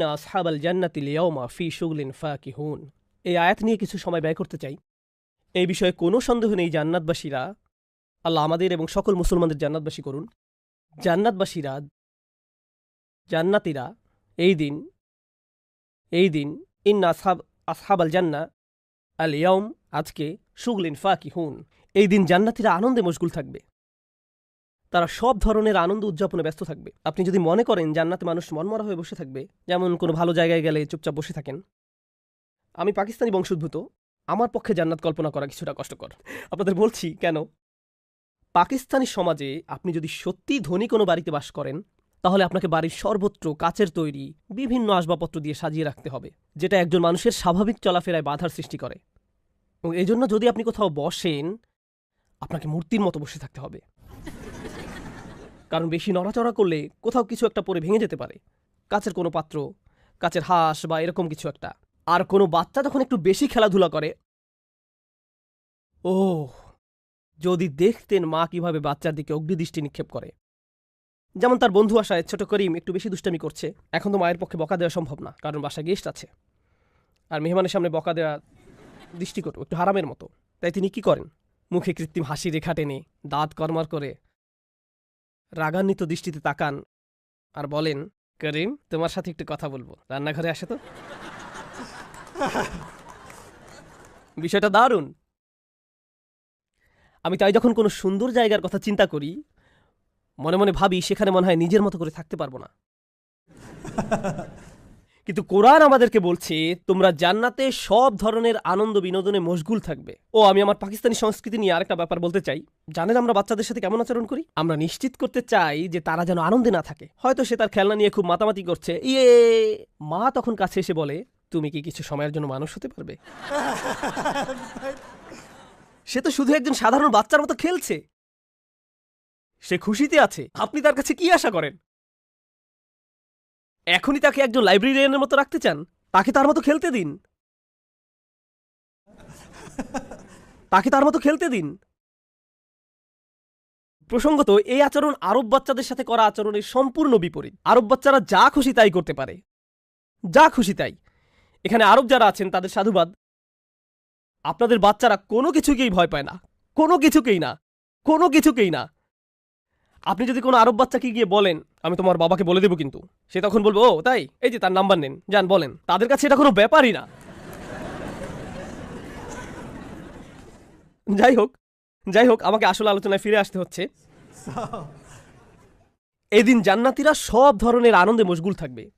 ইন্না আসহাবাল জান্নাতিল ইয়াউমা ফি শুগলিন ফাকিহুন এই আয়াত নিয়ে কিছু সময় ব্যয় করতে চাই। এই বিষয়ে কোনো সন্দেহ নেই জান্নাতবাসীরা। আল্লাহ আমাদের এবং সকল মুসলমানদের জান্নাতবাসী করুন। জান্নাতবাসীরা, জান্নাতিরা, এই দিন এই দিন ইন্না আসহাব আসহাবাল জান্না আল ইয়ম আজকে শুগলিন ফাকিহুন। এই দিন জান্নাতিরা আনন্দে মশগুল থাকবে। তারা সব ধরনের আনন্দ উদযাপনে ব্যস্ত থাকবে। আপনি যদি মনে করেন জান্নাতে মানুষ মনমরা হয়ে বসে থাকবে, যেমন কোনো ভালো জায়গায় গেলে চুপচাপ বসে থাকেন। আমি পাকিস্তানি বংশোদ্ভূত। আমার পক্ষে জান্নাত কল্পনা করা কিছুটা কষ্টকর। আপনাদের বলছি, কেন? পাকিস্তানি সমাজে আপনি যদি সত্যিই ধনী কোনো বাড়িতে বাস করেন, তাহলে আপনাকে বাড়ির সর্বত্র কাচের তৈরি বিভিন্ন আসবাবপত্র দিয়ে সাজিয়ে রাখতে হবে, যেটা একজন মানুষের স্বাভাবিক চলাফেরায় বাধার সৃষ্টি করে। এবং এজন্য যদি আপনি কোথাও বসেন, আপনাকে মূর্তির মতো বসে থাকতে হবে। কারণ বেশি নড়াচড়া করলে কোথাও কিছু একটা পরে ভেঙে যেতে পারে। কাছের কোনো পাত্র কাচের হাঁস বা এরকম কিছু একটা। আর কোনো বাচ্চা যখন একটু বেশি খেলাধুলা করে ও যদি দেখতেন মা কীভাবে বাচ্চার দিকে অগ্নিদৃষ্টি নিক্ষেপ করে। যেমন তার বন্ধু আসায় ছোট করিম, একটু বেশি দুষ্টামি করছে। এখন তো মায়ের পক্ষে বকা দেওয়া সম্ভব না, কারণ বাসায় গেস্ট আছে। আর মেহমানের সামনে বকা দেওয়া দৃষ্টিকট, একটু হারামের মতো। তাই তিনি কি করেন? মুখে কৃত্রিম হাসি রেখা টেনে, দাঁত কর্মার করে রাগান্বিত দৃষ্টিতে তাকান আর বলেন, করিম, তোমার সাথে একটু কথা বলব। রান্নাঘরে আসে তো। বিষয়টা দারুণ। আমি তাই যখন কোনো সুন্দর জায়গার কথা চিন্তা করি, মনে মনে ভাবি সেখানে মনে হয় নিজের মতো করে থাকতে পারব না। কিন্তু কোরআন আমাদেরকে বলছে, তোমরা জান্নাতে সব ধরনের আনন্দ বিনোদনে মশগুল থাকবে। ও, আমি আমার পাকিস্তানি সংস্কৃতি নিয়ে আরেকটা ব্যাপার বলতে চাই। জানেন আমরা বাচ্চাদের সাথে কেমন আচরণ করি? আমরা নিশ্চিত করতে চাই যে তারা যেন আনন্দে না থাকে। হয়তো সে তার খেলনা নিয়ে খুব মাতামাতি করছে। ইয়ে মা তখন কাছে এসে বলে, তুমি কি কিছু সময়ের জন্য মানুষ হতে পারবে? সে তো শুধু একজন সাধারণ বাচ্চার মতো খেলছে। সে খুশিতে আছে। আপনি তার কাছে কি আশা করেন? এখনই তাকে একজন লাইব্রেরিয়ানের মতো রাখতে চান? তাকে তার মতো খেলতে দিন। তাকে তার মতো খেলতে দিন। প্রসঙ্গত, এই আচরণ আরব বাচ্চাদের সাথে করা আচরণের সম্পূর্ণ বিপরীত। আরব বাচ্চারা যা খুশি তাই করতে পারে। যা খুশি তাই। এখানে আরব যারা আছেন, তাদের সাধুবাদ। আপনাদের বাচ্চারা কোনো কিছুকেই ভয় পায় না। কোনো কিছুকেই না। কোনো কিছুকেই না। আপনি যদি কোনো আরব বাচ্চাকে গিয়ে বলেন, আমি তোমার বাবাকে বলে দেবো কিন্তু। সে তখন বলব, ও, তাই? এই যে তার নাম্বার নেন। যান, বলেন। তাদের কাছে এটা কোনো ব্যাপারই না। যাই হোক যাই হোক, আমাকে আসল আলোচনায় ফিরে আসতে হচ্ছে। এদিন জান্নাতিরা সব ধরনের আনন্দে মশগুল থাকবে।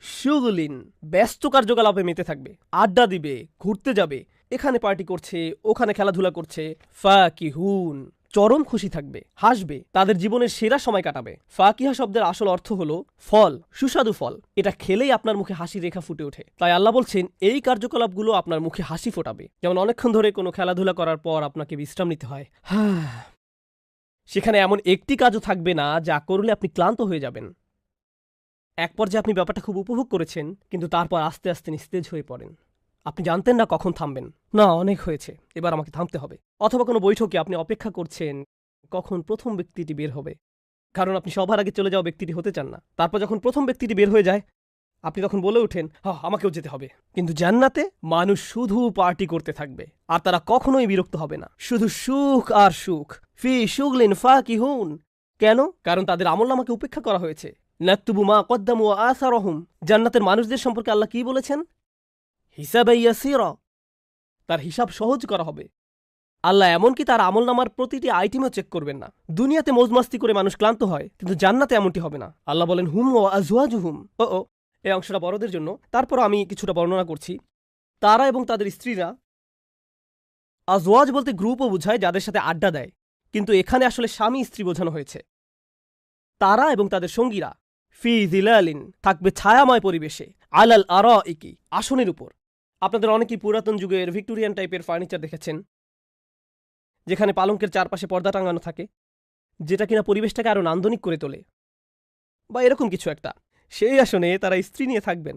সুগুলিন ব্যস্ত কার্যকলাপে মেতে থাকবে। আড্ডা দিবে, ঘুরতে যাবে। এখানে পার্টি করছে, ওখানে খেলাধুলা করছে। ফাকিহুন। চরম খুশি থাকবে, হাসবে, তাদের জীবনের সেরা সময় কাটাবে। ফাকিহা শব্দের আসল অর্থ হলো ফল, সুস্বাদু ফল। এটা খেলেই আপনার মুখে হাসি রেখা ফুটে ওঠে। তাই আল্লাহ বলছেন, এই কার্যকলাপগুলো আপনার মুখে হাসি ফোটাবে। যেমন অনেকক্ষণ ধরে কোনো খেলাধুলা করার পর আপনাকে বিশ্রাম নিতে হয়। সেখানে এমন একটি কাজও থাকবে না যা করলে আপনি ক্লান্ত হয়ে যাবেন। এক পর্যায়ে আপনি ব্যাপারটা খুব উপভোগ করেছেন, কিন্তু তারপর আস্তে আস্তে নিস্তেজ হয়ে পড়েন। আপনি জানতেন না কখন থামবেন। না, অনেক হয়েছে। এবার আমাকে থামতে হবে। অথবা কোনো বৈঠকে আপনি অপেক্ষা করছেন, কখন প্রথম ব্যক্তিটি বের হবে। কারণ আপনি সবার আগে চলে যাওয়া ব্যক্তিটি হতে চান না। তারপর যখন প্রথম ব্যক্তিটি বের হয়ে যায়, আপনি তখন বলে ওঠেন, হা, আমাকেও যেতে হবে। কিন্তু জান্নাতে মানুষ শুধু পার্টি করতে থাকবে, আর তারা কখনোই বিরক্ত হবে না। শুধু সুখ আর সুখ। ফি সুগলিন ফা কি হুন কেন? কারণ তাদের আমল আমাকে উপেক্ষা করা হয়েছে। নাকতুবু মা কদ্দাম ও আসারহুম। জান্নাতের মানুষদের সম্পর্কে আল্লাহ কি বলেছেন? হিসাবে ইয়াসিরা। তার হিসাব সহজ করা হবে। আল্লাহ এমনকি তার আমল নামার প্রতিটি আইটেমও চেক করবেন না। দুনিয়াতে মজমাস্তি করে মানুষ ক্লান্ত হয়, কিন্তু জান্নাতে এমনটি হবে না। আল্লাহ বলেন, হুম ও আজওয়াজুহুম। ও ও, এই অংশটা বড়দের জন্য। তারপর আমি কিছুটা বর্ণনা করছি। তারা এবং তাদের স্ত্রীরা আজওয়াজ বলতে গ্রুপও বোঝায়, যাদের সাথে আড্ডা দেয়। কিন্তু এখানে আসলে স্বামী স্ত্রী বোঝানো হয়েছে। তারা এবং তাদের সঙ্গীরা, ফি জিলালিন, থাকবে ছায়াময় পরিবেশে, আলাল আরা ইকি আসনের উপর। আপনাদের অনেকেই পুরাতন যুগের ভিক্টোরিয়ান টাইপের ফার্নিচার দেখেছেন, যেখানে পালঙ্কের চারপাশে পর্দা টাঙানো থাকে, যেটা কিনা পরিবেশটাকে আরও নান্দনিক করে তোলে। বা এরকম কিছু একটা। সেই আসনে তারা স্ত্রী নিয়ে থাকবেন।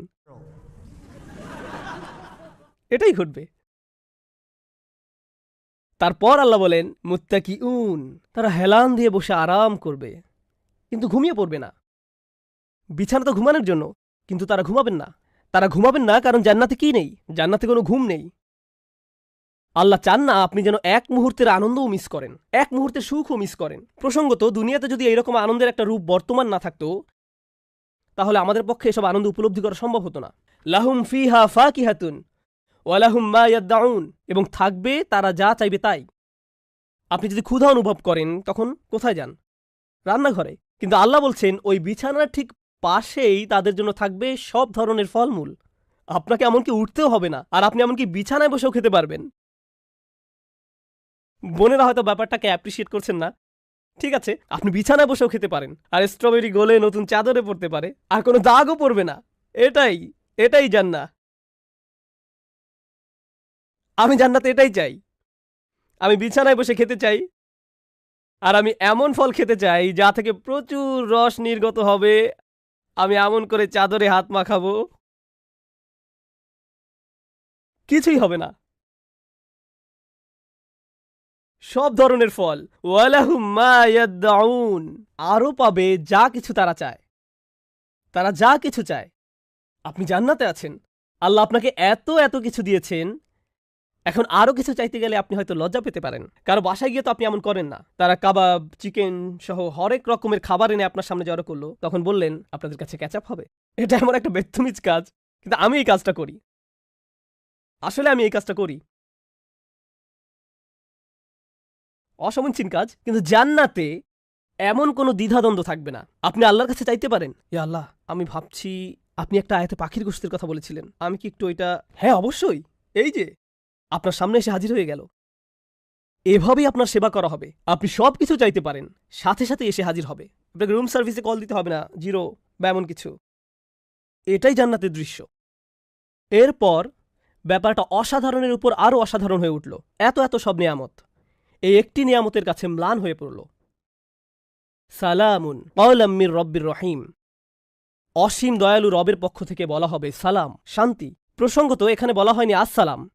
এটাই ঘটবে। তারপর আল্লাহ বলেন মুত্তাকি উন তারা হেলান দিয়ে বসে আরাম করবে। কিন্তু ঘুমিয়ে পড়বে না। বিছানা তো ঘুমানোর জন্য, কিন্তু তারা ঘুমাবেন না। তারা ঘুমাবেন না, কারণ জান্নাতে কি নেই? জান্নাতে কোনো ঘুম নেই। আল্লাহ চান না আপনি যেন এক মুহূর্তের আনন্দও মিস করেন, এক মুহূর্তের সুখও মিস করেন। প্রসঙ্গত, দুনিয়াতে যদি এরকম আনন্দের একটা রূপ বর্তমান না থাকতো, তাহলে আমাদের পক্ষে এসব আনন্দ উপলব্ধি করা সম্ভব হতো না। লাহুম ফিহা ফাকিহাতুন ওয়ালাহুম মা ইয়াদ্দাউন, এবং থাকবে, তারা যা চাইবে তাই। আপনি যদি ক্ষুধা অনুভব করেন, তখন কোথায় যান? রান্নাঘরে। কিন্তু আল্লাহ বলছেন, ওই বিছানার ঠিক পাশেই তাদের জন্য থাকবে সব ধরনের ফলমূল। আপনাকে এমনকি উঠতেও হবে না, আর আপনি এমনকি বিছানায় বসেও খেতে পারবেন। বোনেরা হয়তো ব্যাপারটাকে অ্যাপ্রিসিয়েট করছেন না। ঠিক আছে, আপনি বিছানায় বসেও খেতে পারেন, আর স্ট্রবেরি গলে নতুন চাদরে পড়তে পারে, আর কোনো দাগও পড়বে না। এটাই এটাই জান্না আমি জান্নাতে এটাই চাই। আমি বিছানায় বসে খেতে চাই, আর আমি এমন ফল খেতে চাই যা থেকে প্রচুর রস নির্গত হবে। আমি এমন করে চাদরে হাত মাখাবো। কিছুই হবে না। সব ধরনের ফল। ওয়ালাহুম মা ইয়াদ্দাউন আরও পাবে যা কিছু তারা চায়। তারা যা কিছু চায়। আপনি জান্নাতে আছেন। আল্লাহ আপনাকে এত এত কিছু দিয়েছেন এখন আরও কিছু চাইতে গেলে আপনি হয়তো লজ্জা পেতে পারেন। কারও বাসায় গিয়ে তো আপনি এমন করেন না। তারা কাবাব চিকেন সহ হরেক রকমের খাবার এনে আপনার সামনে জড়ো করল, তখন বললেন, আপনাদের কাছে ক্যাচাপ হবে? এটা এমন একটা বেত্তমিজ কাজ, কিন্তু আমি এই কাজটা করি। আসলে আমি এই কাজটা করি। অসমীচীন কাজ, কিন্তু জান্নাতে এমন কোনো দ্বিধাদ্বন্দ্ব থাকবে না। আপনি আল্লাহর কাছে চাইতে পারেন? ইয়া আল্লাহ, আমি ভাবছি আপনি একটা আয়াতে পাখির গোষ্ঠীর কথা বলেছিলেন। আমি কি একটু ওইটা হ্যাঁ অবশ্যই। এই যে আপনার সামনে এসে হাজির হয়ে গেল। এভাবেই আপনার সেবা করা হবে। আপনি সব কিছু চাইতে পারেন। সাথে সাথে এসে হাজির হবে। আপনাকে রুম সার্ভিসে কল দিতে হবে না। জিরো বা এমন কিছু। এটাই জান্নাতের দৃশ্য। এরপর ব্যাপারটা অসাধারণের উপর আরও অসাধারণ হয়ে উঠল। এত এত সব নিয়ামত। এই একটি নিয়ামতের কাছে ম্লান হয়ে পড়ল। সালামুন কলাম্মির রব্বির রহিম। অসীম দয়ালু রবের পক্ষ থেকে বলা হবে সালাম, শান্তি। প্রসঙ্গত এখানে বলা হয়নি আসসালাম।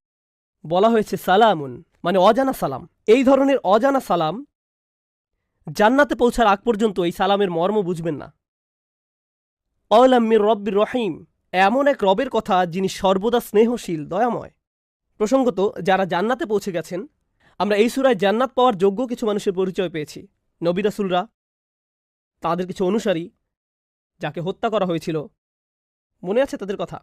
বলা হয়েছে সালামুন মানে অজানা সালাম। এই ধরনের অজানা সালাম জান্নাতে পৌঁছার আগ পর্যন্ত এই সালামের মর্ম বুঝবেন না। অলাম্মির রব্বির রহিম, এমন এক রবের কথা যিনি সর্বদা স্নেহশীল, দয়াময়। প্রসঙ্গত, যারা জান্নাতে পৌঁছে গেছেন, আমরা এই সুরায় জান্নাত পাওয়ার যোগ্য কিছু মানুষের পরিচয় পেয়েছি। নবিরাসুলরা তাদের কিছু অনুসারী যাকে হত্যা করা হয়েছিল, মনে আছে তাদের কথা?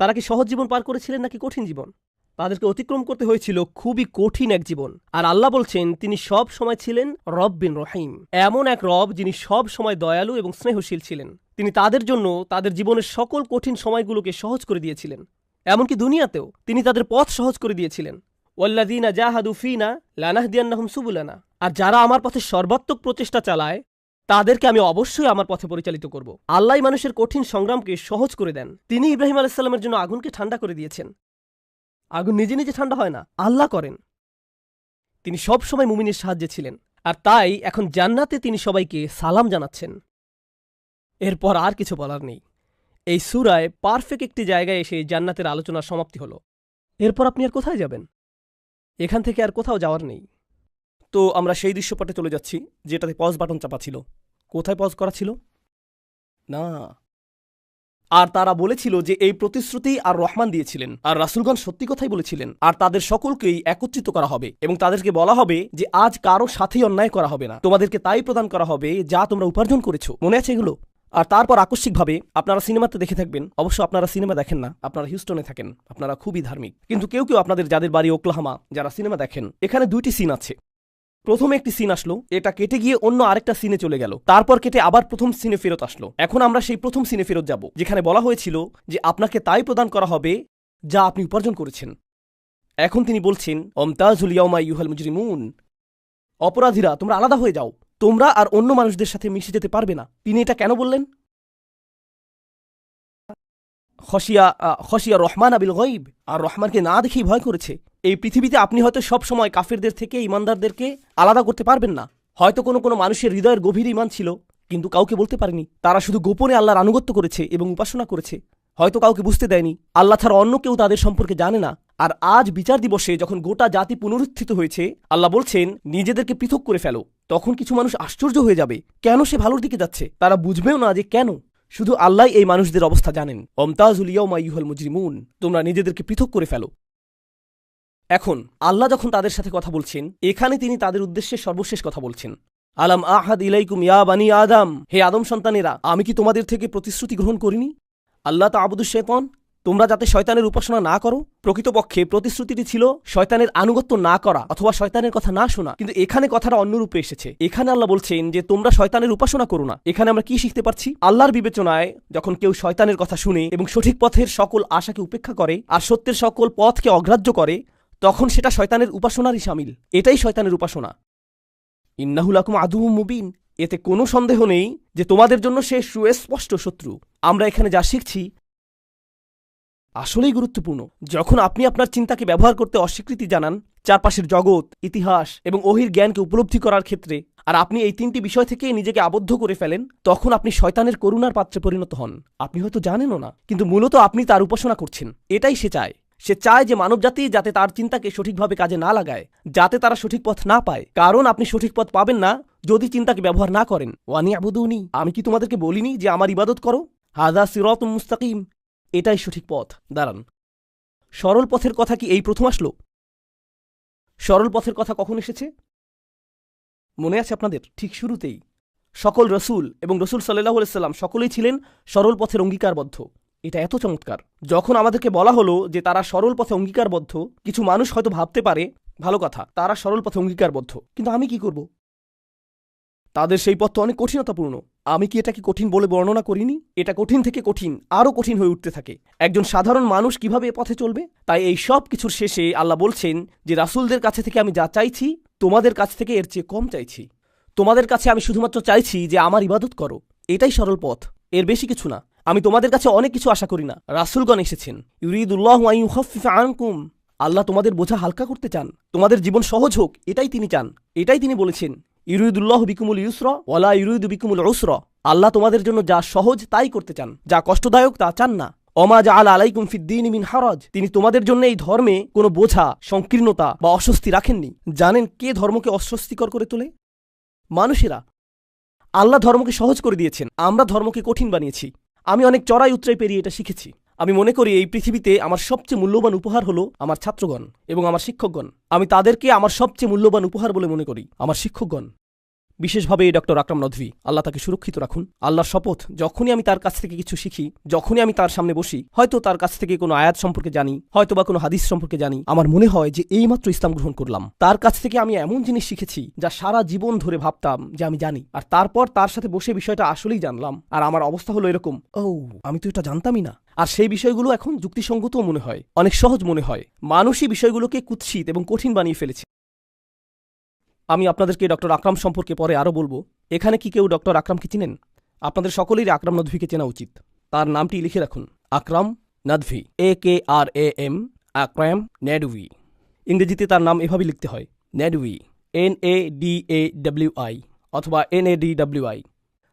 তারা কি সহজ জীবন পার করেছিলেন নাকি কঠিন জীবন? তাদেরকে অতিক্রম করতে হয়েছিল খুবই কঠিন এক জীবন। আর আল্লাহ বলছেন, তিনি সব সময় ছিলেন রব বিন রহিম। এমন এক রব যিনি সব সময় দয়ালু এবং স্নেহশীল ছিলেন। তিনি তাদের জন্য তাদের জীবনের সকল কঠিন সময়গুলোকে সহজ করে দিয়েছিলেন। এমনকি দুনিয়াতেও তিনি তাদের পথ সহজ করে দিয়েছিলেন। ওয়াল্লাদিনা জাহাদু ফিনা লানাহদিয়ান্নাহুম সুবুলানা। আর যারা আমার পথে সর্বাত্মক প্রচেষ্টা চালায়, তাদেরকে আমি অবশ্যই আমার পথে পরিচালিত করব। আল্লাহ মানুষের কঠিন সংগ্রামকে সহজ করে দেন। তিনি ইব্রাহিম আলাইসাল্লামের জন্য আগুনকে ঠান্ডা করে দিয়েছেন। আগুন নিজে নিজে ঠান্ডা হয় না। আল্লাহ করেন। তিনি সব সময় মুমিনের সাহায্যে ছিলেন। আর তাই এখন জান্নাতে তিনি সবাইকে সালাম জানাচ্ছেন। এরপর আর কিছু বলার নেই। এই সুরায় পারফেক্ট একটি জায়গায় এসে জান্নাতের আলোচনার সমাপ্তি হল। এরপর আপনি আর কোথায় যাবেন? এখান থেকে আর কোথাও যাওয়ার নেই। তো আমরা সেই দৃশ্যপটে চলে যাচ্ছি, যেটাতে পজ বাটন চাপা ছিল। কোথায় পজ করা ছিল? না। আর তারা বলেছিল যে এই প্রতিশ্রুতি আর রহমান দিয়েছিলেন। আর রাসুলগণ সত্যি কথাই বলেছিলেন, আর তাদের সকলকেই একত্রিত করা হবে এবং তাদেরকে বলা হবে যে আজ কারও সাথেই অন্যায় করা হবে না। তোমাদেরকে তাই প্রদান করা হবে যা তোমরা উপার্জন করেছ। মনে আছে এগুলো? আর তারপর আকস্মিকভাবে আপনারা সিনেমাতে দেখে থাকবেন। অবশ্য আপনারা সিনেমা দেখেন না, আপনারা হিউস্টনে থাকেন, আপনারা খুবই ধার্মিক। কিন্তু কেউ কেউ আপনাদের যাদের বাড়ি ওকলাহামা, যারা সিনেমা দেখেন, এখানে দুইটি সিন আছে। প্রথমে একটি সিন আসলো, এটা কেটে গিয়ে অন্য আরেকটা সিনে চলে গেল। তারপর কেটে আবার প্রথম সিনে ফেরত আসলো। এখন আমরা সেই প্রথম সিনে ফেরত যাব, যেখানে বলা হয়েছিল যে আপনাকে তাই প্রদান করা হবে যা আপনি উপার্জন করেছেন। এখন তিনি বলছেন, অমতাজুল ইয়মা ইউহাল মুজরিমুন। অপরাধীরা, তোমরা আলাদা হয়ে যাও। তোমরা আর অন্য মানুষদের সাথে মিশে যেতে পারবে না। তিনি এটা কেন বললেন? খসিয়া আহ, খসিয়া রহমান আবিল গইব আর রহমানকে না দেখেই ভয় করেছে। এই পৃথিবীতে আপনি হয়তো সব সময় কাফিরদের থেকে ইমানদারদেরকে আলাদা করতে পারবেন না। হয়তো কোনো কোনো মানুষের হৃদয়ের গভীর ইমান ছিল কিন্তু কাউকে বলতে পারেনি। তারা শুধু গোপনে আল্লাহর আনুগত্য করেছে এবং উপাসনা করেছে। হয়তো কাউকে বুঝতে দেয়নি। আল্লাহ ছাড়া অন্য কেউ তাদের সম্পর্কে জানে না। আর আজ বিচার দিবসে যখন গোটা জাতি পুনরুত্থিত হয়েছে আল্লাহ বলছেন নিজেদেরকে পৃথক করে ফেলো। তখন কিছু মানুষ আশ্চর্য হয়ে যাবে। কেন সে ভালোর দিকে যাচ্ছে? তারা বুঝবেও না যে কেন। শুধু আল্লাহ এই মানুষদের অবস্থা জানেন। অমতাজুল ইয়াউমা ইউহল মুজরিমুন, তোমরা নিজেদেরকে পৃথক করে ফেলো। এখন, আল্লাহ যখন তাদের সাথে কথা বলছেন, এখানে তিনি তাদের উদ্দেশ্যে সর্বশেষ কথা বলছেন। আলাম আহাদ ইলাইকুম ইয়া বানি আদম, হে আদম সন্তানেরা, আমি কি তোমাদের থেকে প্রতিশ্রুতি গ্রহণ করিনি? আল্লাহ তা শেতন তোমরা যাতে শয়তানের উপাসনা না করো, প্রকৃতপক্ষে প্রতিশ্রুতিটি ছিল শয়তানের আনুগত্য না করা অথবা শয়তানের কথা না শোনা। কিন্তু এখানে কথাটা অন্যরূপে এসেছে। এখানে আল্লাহ বলছেন যে, তোমরা শয়তানের উপাসনা করো না। এখানে আমরা কি শিখতে পারছি? আল্লাহর বিবেচনায় যখন কেউ শয়তানের কথা শুনে এবং সঠিক পথের সকল আশাকে উপেক্ষা করে আর সত্যের সকল পথকে অগ্রাহ্য করে, তখন সেটা শয়তানের উপাসনারই সামিল। এটাই শয়তানের উপাসনা। ইন্নাহুল আকুম আদু মুবিন। এতে কোনো সন্দেহ নেই যে তোমাদের জন্য সে সুস্পষ্ট শত্রু। আমরা এখানে যা শিখছি আসলেই গুরুত্বপূর্ণ। যখন আপনি আপনার চিন্তাকে ব্যবহার করতে অস্বীকৃতি জানান, চারপাশের জগৎ, ইতিহাস এবং অহির জ্ঞানকে উপলব্ধি করার ক্ষেত্রে আর আপনি এই তিনটি বিষয় থেকে নিজেকে আবদ্ধ করে ফেলেন, তখন আপনি শয়তানের করুণার পাত্রে পরিণত হন। আপনি হয়তো জানেনও না, কিন্তু মূলত আপনি তার উপাসনা করছেন। এটাই সে চায়। সে চায় যে মানবজাতি যাতে তার চিন্তাকে সঠিকভাবে কাজে না লাগায়, যাতে তারা সঠিক পথ না পায়। কারণ আপনি সঠিক পথ পাবেন না যদি চিন্তাকে ব্যবহার না করেন। ওয়ানি আবুদুনি আমি কি তোমাদেরকে বলিনি যে আমার ইবাদত করো? হাদা সিরত মুস্তাকিম। এটাই সঠিক পথ। দাঁড়ান। সরল পথের কথা কি এই প্রথম আসলো? সরল পথের কথা কখন এসেছে? মনে আছে আপনাদের? ঠিক শুরুতেই। সকল রসুল এবং রসুল সাল্লাহ সাল্লাম সকলেই ছিলেন সরল পথের অঙ্গীকারবদ্ধ। এটা এত চমৎকার। যখন আমাদেরকে বলা হলো যে তারা সরল পথে অঙ্গীকারবদ্ধ, কিছু মানুষ হয়তো ভাবতে পারে, ভালো কথা, তারা সরল পথে অঙ্গীকারবদ্ধ। কিন্তু আমি কি করব? তাদের সেই পথ তো অনেক কঠিনতাপূর্ণ। আমি কি এটাকে কঠিন বলে বর্ণনা করিনি? এটা কঠিন থেকে কঠিন, আরও কঠিন হয়ে উঠতে থাকে। একজন সাধারণ মানুষ কীভাবে এ পথে চলবে? তাই এই সব কিছুর শেষে আল্লাহ বলছেন যে, রাসুলদের কাছে থেকে আমি যা চাইছি, তোমাদের কাছ থেকে এর চেয়ে কম চাইছি। তোমাদের কাছে আমি শুধুমাত্র চাইছি যে, আমার ইবাদত করো। এটাই সরল পথ। এর বেশি কিছু না। আমি তোমাদের কাছে অনেক কিছু আশা করি না। রাসুলগণ এসেছেন। ইউরিদুল্লাহ আনকুম। আল্লাহ তোমাদের বোঝা হালকা করতে চান। তোমাদের জীবন সহজ হোক, এটাই তিনি চান। এটাই তিনি বলেছেন। ইরুদুল্লাহ বিকুমুল ইউসর ওয়ালা ইরুদ বিকুমুল উসর। আল্লাহ তোমাদের জন্য যা সহজ তাই করতে চান, যা কষ্টদায়ক তা চান না। অমাজ আল আলাইকুম ফিদ্দিন মিন হারাজ। তিনি তোমাদের জন্য এই ধর্মে কোনো বোঝা, সংকীর্ণতা বা অস্বস্তি রাখেননি। জানেন কে ধর্মকে অস্বস্তিকর করে তোলে? মানুষেরা, আল্লাহ ধর্মকে সহজ করে দিয়েছেন, আমরা ধর্মকে কঠিন বানিয়েছি। আমি অনেক চড়াই উত্তরাই পেরিয়ে এটা শিখেছি। আমি মনে করি এই পৃথিবীতে আমার সবচেয়ে মূল্যবান উপহার হলো আমার ছাত্রগণ এবং আমার শিক্ষকগণ। আমি তাদেরকে আমার সবচেয়ে মূল্যবান উপহার বলে মনে করি, আমার শিক্ষকগণ। বিশেষভাবে এই ডক্টর আকরাম নদভি, আল্লাহ তাকে সুরক্ষিত রাখুন। আল্লাহর শপথ, যখনই আমি তার কাছ থেকে কিছু শিখি, যখনই আমি তার সামনে বসি, হয়তো তার কাছ থেকে কোনো আয়াত সম্পর্কে জানি হয়তো বা কোনো হাদিস সম্পর্কে জানি। আমার মনে হয় যে এইমাত্র ইসলাম গ্রহণ করলাম। তার কাছ থেকে আমি এমন জিনিস শিখেছি, যা সারা জীবন ধরে ভাবতাম যে আমি জানি। আর তারপর তার সাথে বসে বিষয়টা আসলেই জানলাম। আর আমার অবস্থা হলো এরকম ও আমি তো এটা জানতামই না। আর সেই বিষয়গুলো এখন যুক্তিসঙ্গতও মনে হয়, অনেক সহজ মনে হয়। মানুষই বিষয়গুলোকে কুৎসিত এবং কঠিন বানিয়ে ফেলেছে। আমি আপনাদেরকে ডক্টর আকরাম সম্পর্কে পরে আরও বলব। এখানে কি কেউ ডক্টর আকরামকে চিনেন? আপনাদের সকলেরই আকরাম নদভিকে চেনা উচিত। তার নামটি লিখে রাখুন। Akram Nadvi A K R A M Akram Nedvi. ইংরেজিতে তার নাম এভাবে লিখতে হয়, Nedvi N A D A W I অথবা N A D W I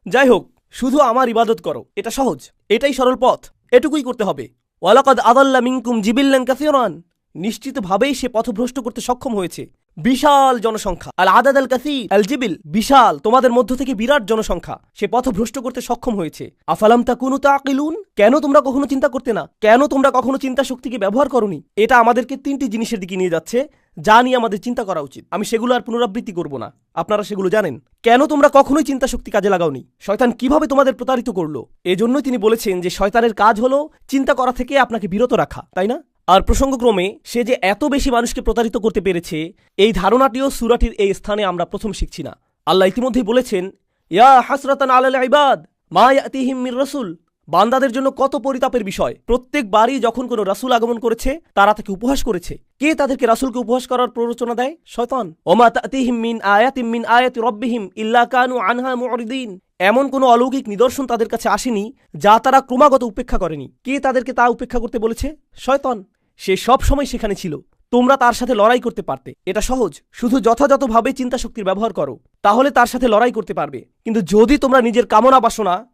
যাই হোক, শুধু আমার ইবাদত করো, এটা সহজ, এটাই সরল পথ। এটুকুই করতে হবে। ওয়ালাকাদ আদাল্লা মিঙ্কুম জিবিল্লান কাসিরান। নিশ্চিতভাবেই সে পথভ্রষ্ট করতে সক্ষম হয়েছে। বিশাল জনসংখ্যা। আল আদাদ আল কাসির, আল জিবিল, বিশাল, তোমাদের মধ্য থেকে বিরাট জনসংখ্যা। সে পথভ্রষ্ট করতে সক্ষম হয়েছে। আফালাম তা কোনো তাকিলুন? কেন তোমরা কখনো চিন্তা করতে না? কেন তোমরা কখনো চিন্তা শক্তিকে ব্যবহার করনি? এটা আমাদেরকে তিনটি জিনিসের দিকে নিয়ে যাচ্ছে, যা নিয়ে আমাদের চিন্তা করা উচিত। আমি সেগুলো আর পুনরাবৃত্তি করব না। আপনারা সেগুলো জানেন। কেন তোমরা কখনোই চিন্তা শক্তি কাজে লাগাওনি? শয়তান কীভাবে তোমাদের প্রতারিত করল? এজন্যই তিনি বলেছেন যে শয়তানের কাজ হলো চিন্তা করা থেকে আপনাকে বিরত রাখা, তাই না? আর প্রসঙ্গক্রমে সে যে এত বেশি মানুষকে প্রতারিত করতে পেরেছে, এই ধারণাটিও সুরাটির এই স্থানে আমরা প্রথম শিখছি না। আল্লাহ ইতিমধ্যেই বলেছেন, ইয়া হাসরাতান আলাল ইবাদ, মা ইয়াতিহিম মির রাসূল। বান্দাদের জন্য কত পরিতাপের বিষয়। প্রত্যেকবারই যখন কোনো রাসূল আগমন করেছে, তারা তাকে উপহাস করেছে। কে তাদেরকে রাসূলকে উপহাস করার প্ররোচনা দেয়? শয়তান। ওমা তাতিহিম মিন আয়াতিম, মিন আয়াতি রব্বিহিম, ইল্লা কানু আনহা মুরিদিন এমন কোনো অলৌকিক নিদর্শন তাদের কাছে আসেনি যা তারা ক্রমাগত উপেক্ষা করেনি। কে তাদেরকে তা উপেক্ষা করতে বলেছে? শয়তন। সে সব সময় সেখানে ছিল। তোমরা তার সাথে লড়াই করতে পারতে। এটা সহজ। শুধু যথাযথভাবে চিন্তা শক্তির ব্যবহার করো। তাহলে তার সাথে লড়াই করতে পারবে। কিন্তু যদি তোমরা নিজের কামনা বাসনা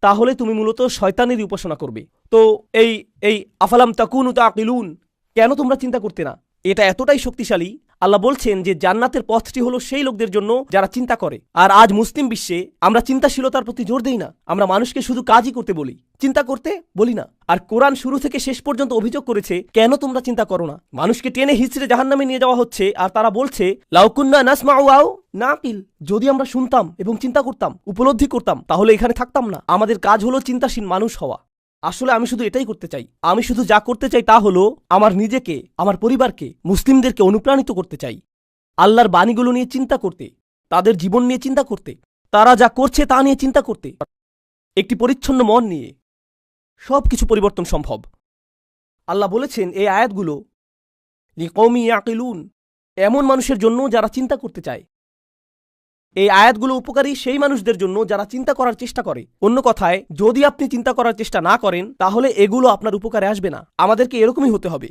তাহলে তুমি মূলত শয়তানেরই উপাসনা করবে। তো এই এই, আফালাম তাকুন তাকিলুন কেন তোমরা চিন্তা করতে না? এটা এতটাই শক্তিশালী আল্লাহ বলছেন যে জান্নাতের পথটি হলো সেই লোকদের জন্য যারা চিন্তা করে। আর আজ মুসলিম বিশ্বে আমরা চিন্তাশীলতার প্রতি জোর দেই না। আমরা মানুষকে শুধু কাজই করতে বলি, চিন্তা করতে বলি না। আর কোরআন শুরু থেকে শেষ পর্যন্ত অভিযোগ করেছে, কেন তোমরা চিন্তা করো না? মানুষকে টেনে হিচড়ে জাহান্নামে নিয়ে যাওয়া হচ্ছে, আর তারা বলছে লাউকুন্না নাসমাউ আও না কিল যদি আমরা শুনতাম এবং চিন্তা করতাম, উপলব্ধি করতাম, তাহলে এখানে থাকতাম না। আমাদের কাজ হলো চিন্তাশীল মানুষ হওয়া। আসলে আমি শুধু এটাই করতে চাই। আমি শুধু যা করতে চাই তা হলো আমার নিজেকে, আমার পরিবারকে, মুসলিমদেরকে অনুপ্রাণিত করতে চাই। আল্লাহর বাণীগুলো নিয়ে চিন্তা করতে, তাদের জীবন নিয়ে চিন্তা করতে, তারা যা করছে তা নিয়ে চিন্তা করতে, একটি পরিচ্ছন্ন মন নিয়ে সব কিছু পরিবর্তন সম্ভব। আল্লাহ বলেছেন এই আয়াতগুলো লিকৌমি আকিলুন এমন মানুষের জন্য যারা চিন্তা করতে চায় এই আয়াতগুলো উপকারী সেই মানুষদের জন্য যারা চিন্তা করার চেষ্টা করে। অন্য কথায়, যদি আপনি চিন্তা করার চেষ্টা না করেন, তাহলে এগুলো আপনার উপকারে আসবে না। আমাদেরকে এরকমই হতে হবে।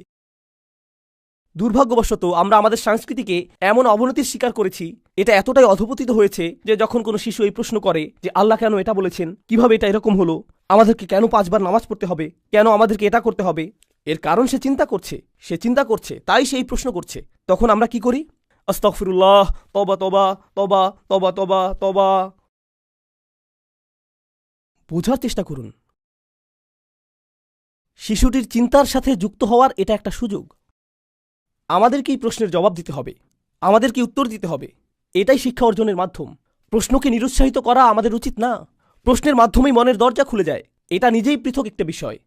দুর্ভাগ্যবশত, আমরা আমাদের সংস্কৃতিকে এমন অবনতির শিকার করেছি, এটা এতটাই অধপতিত হয়েছে যে যখন কোনো শিশু এই প্রশ্ন করে যে, আল্লাহ কেন এটা বলেছেন? কীভাবে এটা এরকম হলো? আমাদেরকে কেন পাঁচবার নামাজ পড়তে হবে? কেন আমাদেরকে এটা করতে হবে? এর কারণ সে চিন্তা করছে, সে চিন্তা করছে, তাই সে এই প্রশ্ন করছে। তখন আমরা কি করি? আস্তফিরুল্লাহ তবা তবা তবা তবা তবা তবা বোঝার চেষ্টা করুন। শিশুটির চিন্তার সাথে যুক্ত হওয়ার এটা একটা সুযোগ। আমাদেরকেই প্রশ্নের জবাব দিতে হবে। আমাদেরকে উত্তর দিতে হবে। এটাই শিক্ষা অর্জনের মাধ্যম। প্রশ্নকে নিরুৎসাহিত করা আমাদের উচিত না। প্রশ্নের মাধ্যমেই মনের দরজা খুলে যায়। এটা নিজেই পৃথক একটা বিষয়।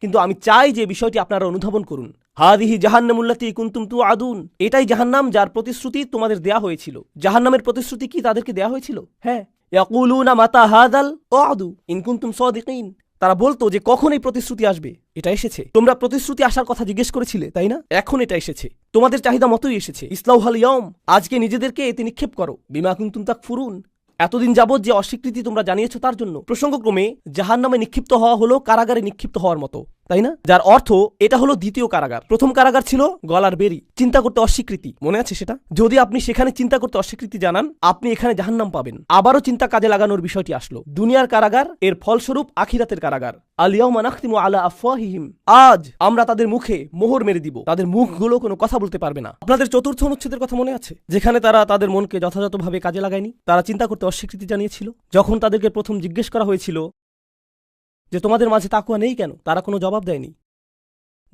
কিন্তু আমি চাই যে বিষয়টি আপনারা অনুধাবন করুন। হাদিহি জাহান্নামুল্লাতি কুন্তুম তু আদুন এটাই জাহান্নাম যার প্রতিশ্রুতি তোমাদের দেয়া হয়েছিল। জাহান্নামের প্রতিশ্রুতি কি তাদেরকে দেয়া হয়েছিল? হ্যাঁ। ইয়াকুলুনা মাতা হাদাল আদু ইনকুন্তুম সদিকিন। তারা বলতো যে, কখন এই প্রতিশ্রুতি আসবে? এটা এসেছে। তোমরা প্রতিশ্রুতি আসার কথা জিজ্ঞেস করেছিলে, তাই না? এখন এটা এসেছে। তোমাদের চাহিদা মতোই এসেছে। ইসলাউহাল ইয়ম আজকে নিজেদেরকে এতে নিক্ষেপ করো। বিমা কুন্তুম তাক ফুরুন এতদিন যাবৎ যে অস্বীকৃতি তোমরা জানিয়েছ তার জন্য। প্রসঙ্গক্রমে জাহান নামে নিক্ষিপ্ত হওয়া হলো কারাগারে নিক্ষিপ্ত হওয়ার মতো। তাই না? যার অর্থ এটা হলো দ্বিতীয় কারাগার। প্রথম কারাগার ছিল গলার বেরি চিন্তা করতে অস্বীকৃতি। মনে আছে সেটা? যদি আপনি সেখানে চিন্তা করতে অস্বীকৃতি জানান, আপনি এখানে জাহান্নাম পাবেন। আবারও চিন্তা কাজে লাগানোর বিষয়টি আসলো। দুনিয়ার কারাগার এর ফলস্বরূপ আখিরাতের কারাগার। আলিয়াউমা নাখতিমু আলা আজ আমরা তাদের মুখে মোহর মেরে দিব। তাদের মুখগুলো কোনো কথা বলতে পারবে না। আপনাদের চতুর্থ অনুচ্ছেদের কথা মনে আছে? যেখানে তারা তাদের মনকে যথাযথভাবে কাজে লাগায়নি। তারা চিন্তা করতে অস্বীকৃতি জানিয়েছিল। যখন তাদেরকে প্রথম জিজ্ঞেস করা হয়েছিল যে তোমাদের মাঝে তাকুয়া নেই কেন? তারা কোনো জবাব দেয়নি।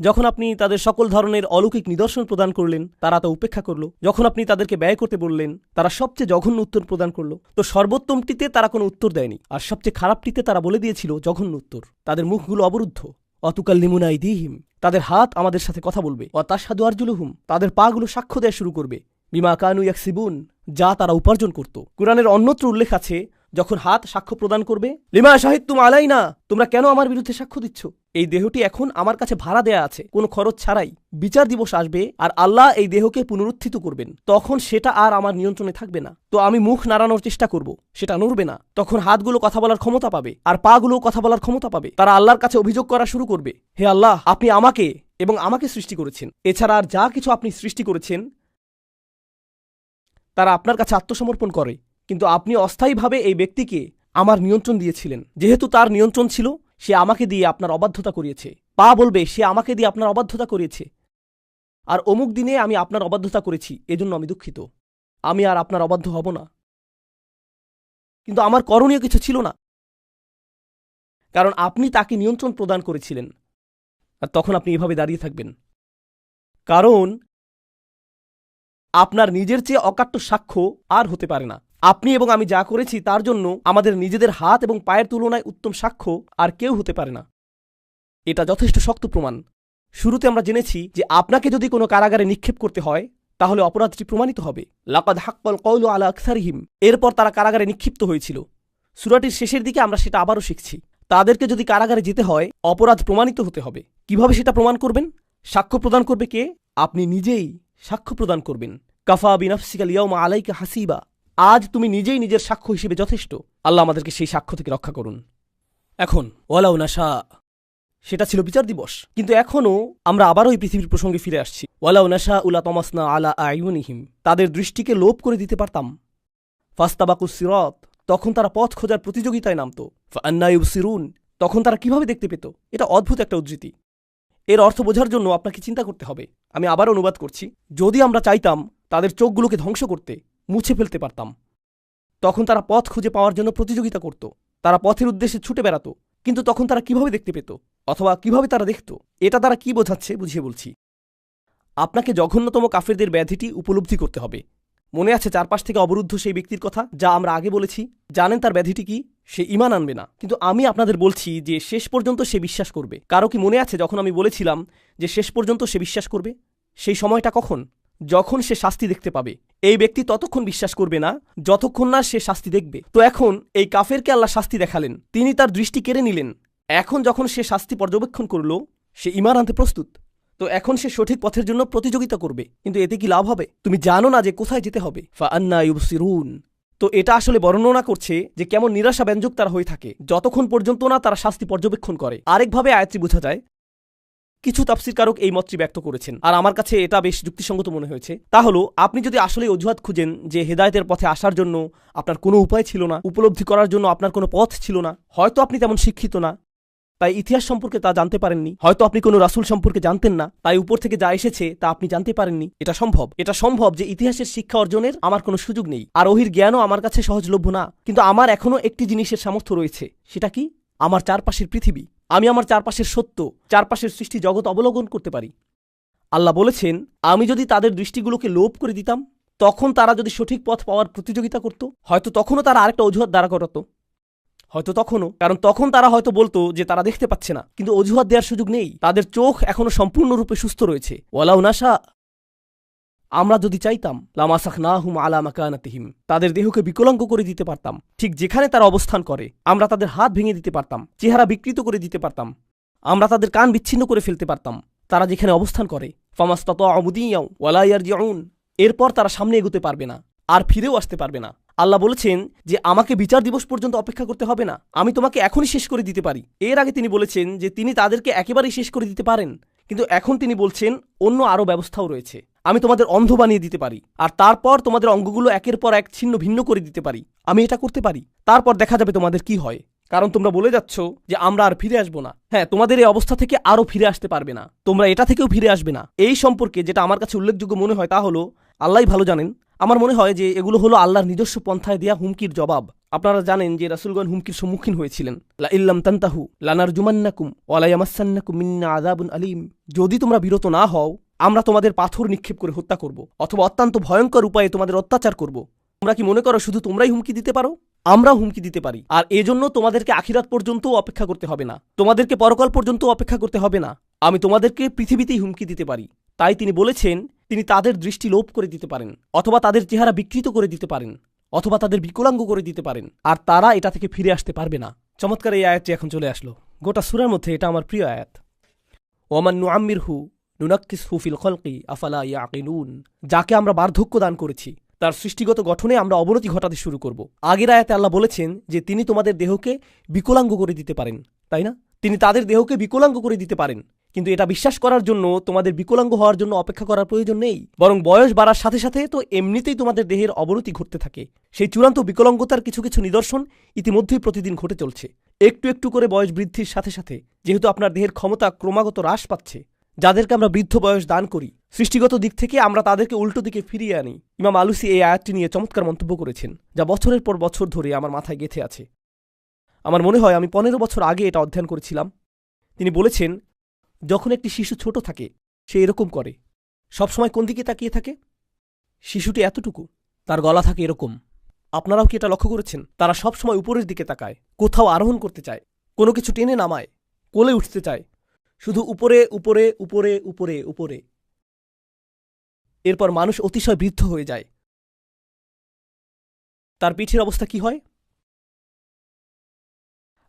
যখন আপনি তাদের সকল ধরনের অলৌকিক নিদর্শন প্রদান করলেন, তারা তা উপেক্ষা করল। যখন আপনি তাদেরকে ব্যয় করতে বললেন, তারা সবচেয়ে জঘন্য উত্তর প্রদান করল। তো সর্বোত্তমটিতে তারা কোনো উত্তর দেয়নি, আর সবচেয়ে খারাপটিতে তারা বলে দিয়েছিল, জঘন্য উত্তর। তাদের মুখগুলো অবরুদ্ধ। অতুকাল লিমুনাই দিহিম। তাদের হাত আমাদের সাথে কথা বলবে। অ তাসাদু আরজুলুহুম। তাদের পাগুলো সাক্ষ্য দেয়া শুরু করবে। বিমা কানু এক ইয়াকসিবুন। যা তারা উপার্জন করত। কোরআনের অন্যত্র উল্লেখ আছে যখন হাত সাক্ষ্য প্রদান করবে, লিমা তুম আলাই না তোমরা কেন আমার বিরুদ্ধে সাক্ষ্য দিচ্ছ? এই দেহটি এখন আমার কাছে ভাড়া দেয়া আছে, কোনো খরচ ছাড়াই। বিচার দিবস আসবে আর আল্লাহ এই দেহকে পুনরুত্থিত করবেন। তখন সেটা আর আমার নিয়ন্ত্রণে থাকবে না। তো আমি মুখ নাড়ানোর চেষ্টা করব, সেটা নড়বে না। তখন হাতগুলো কথা বলার ক্ষমতা পাবে আর পাগুলো কথা বলার ক্ষমতা পাবে। তারা আল্লাহর কাছে অভিযোগ করা শুরু করবে, হে আল্লাহ, আপনি আমাকে এবং আমাকে সৃষ্টি করেছেন। এছাড়া আর যা কিছু আপনি সৃষ্টি করেছেন, তারা আপনার কাছে আত্মসমর্পণ করে। কিন্তু আপনি অস্থায়ীভাবে এই ব্যক্তিকে আমার নিয়ন্ত্রণ দিয়েছিলেন। যেহেতু তার নিয়ন্ত্রণ ছিল, সে আমাকে দিয়ে আপনার অবাধ্যতা করিয়েছে। পা বলবে, সে আমাকে দিয়ে আপনার অবাধ্যতা করিয়েছে। আর অমুক দিনে আমি আপনার অবাধ্যতা করেছি, এজন্য আমি দুঃখিত। আমি আর আপনার অবাধ্য হব না। কিন্তু আমার করণীয় কিছু ছিল না। কারণ আপনি তাকে নিয়ন্ত্রণ প্রদান করেছিলেন। আর তখন আপনি এভাবে দাঁড়িয়ে থাকবেন। কারণ আপনার নিজের চেয়ে অকাট্য সাক্ষ্য আর হতে পারে না। আপনি এবং আমি যা করেছি তার জন্য আমাদের নিজেদের হাত এবং পায়ের তুলনায় উত্তম সাক্ষ্য আর কেউ হতে পারে না। এটা যথেষ্ট শক্ত প্রমাণ। শুরুতে আমরা জেনেছি যে আপনাকে যদি কোনো কারাগারে নিক্ষেপ করতে হয়, তাহলে অপরাধটি প্রমাণিত হবে। লাকাদ হাক্কল কৌল আলা আকসারিহিম। এরপর তারা কারাগারে নিক্ষিপ্ত হয়েছিল। সুরাটির শেষের দিকে আমরা সেটা আবারও শিখছি। তাদেরকে যদি কারাগারে যেতে হয়, অপরাধ প্রমাণিত হতে হবে। কীভাবে সেটা প্রমাণ করবেন? সাক্ষ্য প্রদান করবে কে? আপনি নিজেই সাক্ষ্য প্রদান করবেন। কাফা বিনাফসিকাল ইয়মা আলাইকা হাসিবা। আজ তুমি নিজেই নিজের সাক্ষ্য হিসেবে যথেষ্ট। আল্লাহ আমাদেরকে সেই সাক্ষ্য থেকে রক্ষা করুন। এখন, ওয়ালাউ নাশা, সেটা ছিল বিচার দিবস। কিন্তু এখনও আমরা আবারও এই পৃথিবীর প্রসঙ্গে ফিরে আসছি। ওয়ালাউ নাশা উলা তমাসনা আলা আয়ুনিহিম তাদের দৃষ্টিকে লোপ করে দিতে পারতাম। ফাস্তাবাকু সিরত, তখন তারা পথ খোঁজার প্রতিযোগিতায় নামত। ফান্নায়ুব সিরুন তখন তারা কীভাবে দেখতে পেত? এটা অদ্ভুত একটা উদ্ধৃতি। এর অর্থ বোঝার জন্য আপনাকে চিন্তা করতে হবে। আমি আবার অনুবাদ করছি, যদি আমরা চাইতাম তাদের চোখগুলোকে ধ্বংস করতে মুছে ফেলতে পারতাম। তখন তারা পথ খুঁজে পাওয়ার জন্য প্রতিযোগিতা করত। তারা পথের উদ্দেশ্যে ছুটে বেড়াত। কিন্তু তখন তারা কীভাবে দেখতে পেত? অথবা কীভাবে তারা দেখত? এটা তারা কি বোঝাচ্ছে বুঝিয়ে বলছি। আপনাকে জঘন্যতম কাফেরদের ব্যাধিটি উপলব্ধি করতে হবে। মনে আছে চারপাশ থেকে অবরুদ্ধ সেই ব্যক্তির কথা যা আমরা আগে বলেছি। জানেন তার ব্যাধিটি কি? সে ইমান আনবে না। কিন্তু আমি আপনাদের বলছি যে শেষ পর্যন্ত সে বিশ্বাস করবে। কারও কি মনে আছে যখন আমি বলেছিলাম যে শেষ পর্যন্ত সে বিশ্বাস করবে? সেই সময়টা কখন? যখন সে শাস্তি দেখতে পাবে। এই ব্যক্তি ততক্ষণ বিশ্বাস করবে না, যতক্ষণ না সে শাস্তি দেখবে। তো এখন এই কাফেরকে আল্লাহ শাস্তি দেখালেন। তিনি তার দৃষ্টি কেড়ে নিলেন। এখন যখন সে শাস্তি পর্যবেক্ষণ করল, সে ইমান আনতে প্রস্তুত। তো এখন সে সঠিক পথের জন্য প্রতিযোগিতা করবে। কিন্তু এতে কি লাভ হবে? তুমি জানো না যে কোথায় যেতে হবে। তো এটা আসলে বর্ণনা করছে যে কেমন নিরাশা ব্যঞ্জক তারা হয়ে থাকে। যতক্ষণ পর্যন্ত না তারা শাস্তি পর্যবেক্ষণ করে। আরেকভাবে আয়াতটি বোঝা যায় কিছু তাফসিরকারক এই মতটি ব্যক্ত করেছেন। আর আমার কাছে এটা বেশ যুক্তিসঙ্গত মনে হয়েছে। তা হলো, আপনি যদি আসলে অজুহাত খুঁজেন যে হেদায়তের পথে আসার জন্য আপনার কোনো উপায় ছিল না, উপলব্ধি করার জন্য আপনার কোনো পথ ছিল না, হয়তো আপনি তেমন শিক্ষিত না, তাই ইতিহাস সম্পর্কে তা জানতে পারেননি, হয়তো আপনি কোনো রাসুল সম্পর্কে জানতেন না, তাই উপর থেকে যা এসেছে তা আপনি জানতে পারেননি, এটা সম্ভব। এটা সম্ভব যে ইতিহাসের শিক্ষা অর্জনের আমার কোনো সুযোগ নেই। আর ওহির জ্ঞানও আমার কাছে সহজলভ্য না, কিন্তু আমার এখনও একটি জিনিসের সামর্থ্য রয়েছে, সেটা কি? আমার চারপাশের পৃথিবী। আমি আমার চারপাশের সত্য, চারপাশের সৃষ্টি জগৎ অবলোকন করতে পারি। আল্লাহ বলেছেন, আমি যদি তাদের দৃষ্টিগুলোকে লোপ করে দিতাম, তখন তারা যদি সঠিক পথ পাওয়ার প্রতিযোগিতা করত, হয়তো তখনও তারা আরেকটা অজুহাত দ্বারা করাতো হয়তো তখনও, কারণ তখন তারা হয়তো বলতো যে তারা দেখতে পাচ্ছে না, কিন্তু অজুহাত দেওয়ার সুযোগ নেই। তাদের চোখ এখনও সম্পূর্ণরূপে সুস্থ রয়েছে। ওয়ালাউ নাশা। আমরা যদি চাইতাম লামাসাখ না হুম আলা মাকানাতিহিম, তাদের দেহকে বিকলাঙ্গ করে দিতে পারতাম। ঠিক যেখানে তারা অবস্থান করে, আমরা তাদের হাত ভেঙে দিতে পারতাম, চেহারা বিকৃত করে দিতে পারতাম, আমরা তাদের কান বিচ্ছিন্ন করে ফেলতে পারতাম। তারা যেখানে অবস্থান করে ফামাস তত অমুদিয়াও ওয়ালাইয়ার জিউন এরপর তারা সামনে এগোতে পারবে না, আর ফিরেও আসতে পারবে না। আল্লাহ বলেছেন যে, আমাকে বিচার দিবস পর্যন্ত অপেক্ষা করতে হবে না, আমি তোমাকে এখনই শেষ করে দিতে পারি। এর আগে তিনি বলেছেন যে, তিনি তাদেরকে একেবারেই শেষ করে দিতে পারেন, কিন্তু এখন তিনি বলছেন, অন্য আরও ব্যবস্থাও রয়েছে। আমি তোমাদের অন্ধ বানিয়ে দিতে পারি, আর তারপর তোমাদের অঙ্গগুলো একের পর এক ছিন্ন ভিন্ন করে দিতে পারি। আমি এটা করতে পারি। তারপর দেখা যাবে তোমাদের কি হয়। কারণ তোমরা বলে যাচ্ছ যে আমরা আর ফিরে আসব না। হ্যাঁ তোমাদের এই অবস্থা থেকে আরও ফিরে আসতে পারবে না। তোমরা এটা থেকেও ফিরে আসবে না। এই সম্পর্কে যেটা আমার কাছে উল্লেখযোগ্য মনে হয় তা হলো আল্লাহ ভালো জানেন। আমার মনে হয় যে এগুলো হলো আল্লাহর নিজস্ব পন্থায় দেয়া হুমকির জবাব। আপনারা জানেন যে রাসুলগণ হুমকির সম্মুখীন হয়েছিলেন। লা ইল্লাম তান্তাহু লানার জুমান্নাকুম ওয়ালাইয়ামাসান্নাকুম মিন্না আযাবুন আলিম। যদি তোমরা বিরত না হও আমরা তোমাদের পাথর নিক্ষেপ করে হত্যা করব, অথবা অত্যন্ত ভয়ঙ্কর উপায়ে তোমাদের অত্যাচার করব। তোমরা কি মনে করো শুধু তোমরাই হুমকি দিতে পারো? আমরাও হুমকি দিতে পারি, আর এজন্য তোমাদেরকে আখিরাত পর্যন্ত অপেক্ষা করতে হবে না। তোমাদেরকে পরকাল পর্যন্ত অপেক্ষা করতে হবে না। আমি তোমাদেরকে পৃথিবীতেই হুমকি দিতে পারি। তাই তিনি বলেছেন, তিনি তাদের দৃষ্টি লোপ করে দিতে পারেন, অথবা তাদের চেহারা বিকৃত করে দিতে পারেন, অথবা তাদের বিকলাঙ্গ করে দিতে পারেন, আর তারা এটা থেকে ফিরে আসতে পারবে না। চমৎকার এই আয়াতটি এখন চলে আসলো। গোটা সুরার মধ্যে এটা আমার প্রিয় আয়াত। ওমান নুআম্মির হু নুনাক্কিস হুফিল খলকি, আফালা ইয়াকিনুন যাকে আমরা বার্ধক্য দান করেছি, তার সৃষ্টিগত গঠনে আমরা অবনতি ঘটাতে শুরু করব। আগের আয়াতে আল্লাহ বলেছেন যে, তিনি তোমাদের দেহকে বিকলাঙ্গ করে দিতে পারেন, তাই না? তিনি তাদের দেহকে বিকলাঙ্গ করে দিতে পারেন, কিন্তু এটা বিশ্বাস করার জন্য, তোমাদের বিকলাঙ্গ হওয়ার জন্য অপেক্ষা করার প্রয়োজন নেই। বরং বয়স বাড়ার সাথে সাথে তো এমনিতেই তোমাদের দেহের অবনতি ঘটতে থাকে। সেই চূড়ান্ত বিকলাঙ্গতার কিছু কিছু নিদর্শন ইতিমধ্যেই প্রতিদিন ঘটে চলছে। একটু একটু করে বয়স বৃদ্ধির সাথে সাথে, যেহেতু আপনার দেহের ক্ষমতা ক্রমাগত হ্রাস পাচ্ছে যাদেরকে আমরা বৃদ্ধ বয়স দান করি, সৃষ্টিগত দিক থেকে আমরা তাদেরকে উল্টো দিকে ফিরিয়ে আনি। ইমাম আলুসি এই আয়াতটি নিয়ে চমৎকার মন্তব্য করেছেন, যা বছরের পর বছর ধরে আমার মাথায় গেঁথে আছে। আমার মনে হয় আমি পনেরো বছর আগে এটা অধ্যয়ন করেছিলাম। তিনি বলেছেন, যখন একটি শিশু ছোট থাকে, সে এরকম করে। সবসময় কোন দিকে তাকিয়ে থাকে? শিশুটি এতটুকু, তার গলা থাকে এরকম। আপনারাও কি এটা লক্ষ্য করেছেন? তারা সবসময় উপরের দিকে তাকায়, কোথাও আরোহণ করতে চায়, কোনো কিছু টেনে নামায়, কোলে উঠতে চায় শুধু উপরে উপরে উপরে উপরে উপরে। এরপর মানুষ অতিশয় বৃদ্ধ হয়ে যায়। তার পিঠের অবস্থা কি হয়?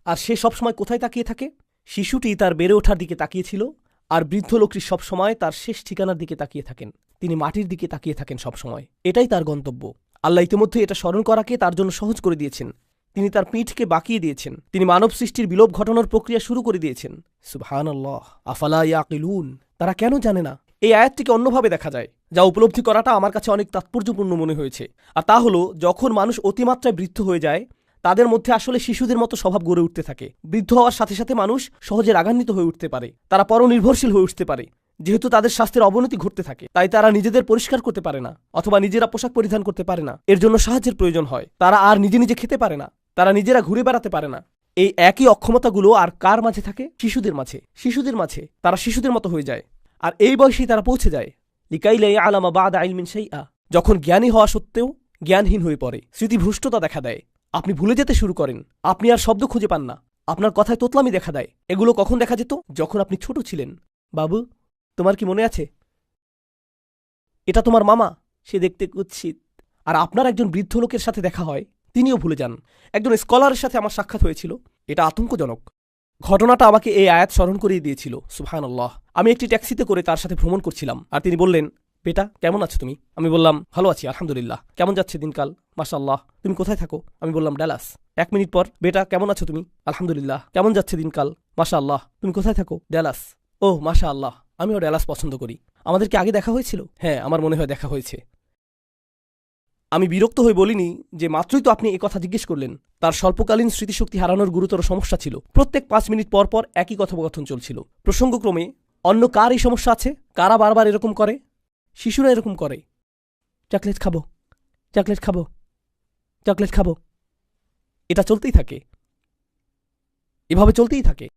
আর সে সবসময় কোথায় তাকিয়ে থাকে? শিশুটি তার বেড়ে ওঠার দিকে তাকিয়েছিল, আর বৃদ্ধ লোকটি সবসময় তার শেষ ঠিকানার দিকে তাকিয়ে থাকেন। তিনি মাটির দিকে তাকিয়ে থাকেন সবসময়। এটাই তার গন্তব্য। আল্লাহ ইতিমধ্যে এটা স্মরণ করাকে তার জন্য সহজ করে দিয়েছেন। তিনি তার পিঠকে বাঁকিয়ে দিয়েছেন। তিনি মানব সৃষ্টির বিলোপ ঘটানোর প্রক্রিয়া শুরু করে দিয়েছেন। সুবহান আল্লাহ আফালা ইয়াকিলুন? তারা কেন জানে না? এই আয়াতটিকে অন্যভাবে দেখা যায়, যা উপলব্ধি করাটা আমার কাছে অনেক তাৎপর্যপূর্ণ মনে হয়েছে। আর তা হলো, যখন মানুষ অতিমাত্রায় বৃদ্ধ হয়ে যায়, তাদের মধ্যে আসলে শিশুদের মতো স্বভাব গড়ে উঠতে থাকে। বৃদ্ধ হওয়ার সাথে সাথে মানুষ সহজে রাগান্বিত হয়ে উঠতে পারে। তারা পরনির্ভরশীল হয়ে উঠতে পারে। যেহেতু তাদের স্বাস্থ্যের অবনতি ঘটতে থাকে, তাই তারা নিজেদের পরিষ্কার করতে পারে না, অথবা নিজেরা পোশাক পরিধান করতে পারে না। এর জন্য সাহায্যের প্রয়োজন হয়। তারা আর নিজে নিজে খেতে পারে না। তারা নিজেরা ঘুরে বেড়াতে পারে না। এই একই অক্ষমতাগুলো আর কার মাঝে থাকে? শিশুদের মাঝে। শিশুদের মাঝে। তারা শিশুদের মতো হয়ে যায়। আর এই বয়সেই তারা পৌঁছে যায়। লিকাইলে আলামা বাদ আইলমিন আ যখন জ্ঞানী হওয়া সত্ত্বেও জ্ঞানহীন হয়ে পড়ে, স্মৃতিভ্রষ্টতা দেখা দেয়। আপনি ভুলে যেতে শুরু করেন। আপনি আর শব্দ খুঁজে পান না। আপনার কথায় তোতলামি দেখা দেয়। এগুলো কখন দেখা যেত? যখন আপনি ছোট ছিলেন। বাবু, তোমার কি মনে আছে? এটা তোমার মামা। সে দেখতে কুৎসিত। আর আপনার একজন বৃদ্ধ লোকের সাথে দেখা হয়। তিনিও ভুলে যান। একজন স্কলারের সাথে আমার সাক্ষাৎ হয়েছিল। এটা আতঙ্কজনক। ঘটনাটা আমাকে এই আয়াত স্মরণ করিয়ে দিয়েছিল। সুহান আল্লাহ আমি একটি ট্যাক্সিতে করে তার সাথে ভ্রমণ করছিলাম। আর তিনি বললেন, বেটা, কেমন আছো তুমি? আমি বললাম, ভালো আছি, আলহামদুলিল্লাহ। কেমন যাচ্ছে দিনকাল? মাশাল্লাহ তুমি কোথায় থাকো? আমি বললাম, ডালাস। এক মিনিট পর, বেটা, কেমন আছো তুমি? আলহামদুলিল্লাহ। কেমন যাচ্ছে দিনকাল? মাশা আল্লাহ তুমি কোথায় থাকো? ড্যালাস ও মাশা আল্লাহ আমিও ড্যালাস পছন্দ করি। আমাদেরকে আগে দেখা হয়েছিল? হ্যাঁ আমার মনে হয় দেখা হয়েছে। আমি বিরক্ত হয়ে বলিনি যে মাত্রই তো আপনি কথা জিজ্ঞেস করলেন। তার স্বল্পকালীন স্মৃতিশক্তি হারানোর গুরুতর সমস্যা ছিল। প্রত্যেক পাঁচ মিনিট পর পর একই কথোপকথন চলছিল। প্রসঙ্গক্রমে, অন্য কার এই সমস্যা আছে? কারা বারবার এরকম করে? শিশুরা এরকম করে। চকলেট খাব। চকলেট খাব। চকলেট খাব। এটা চলতেই থাকে। এভাবে চলতেই থাকে।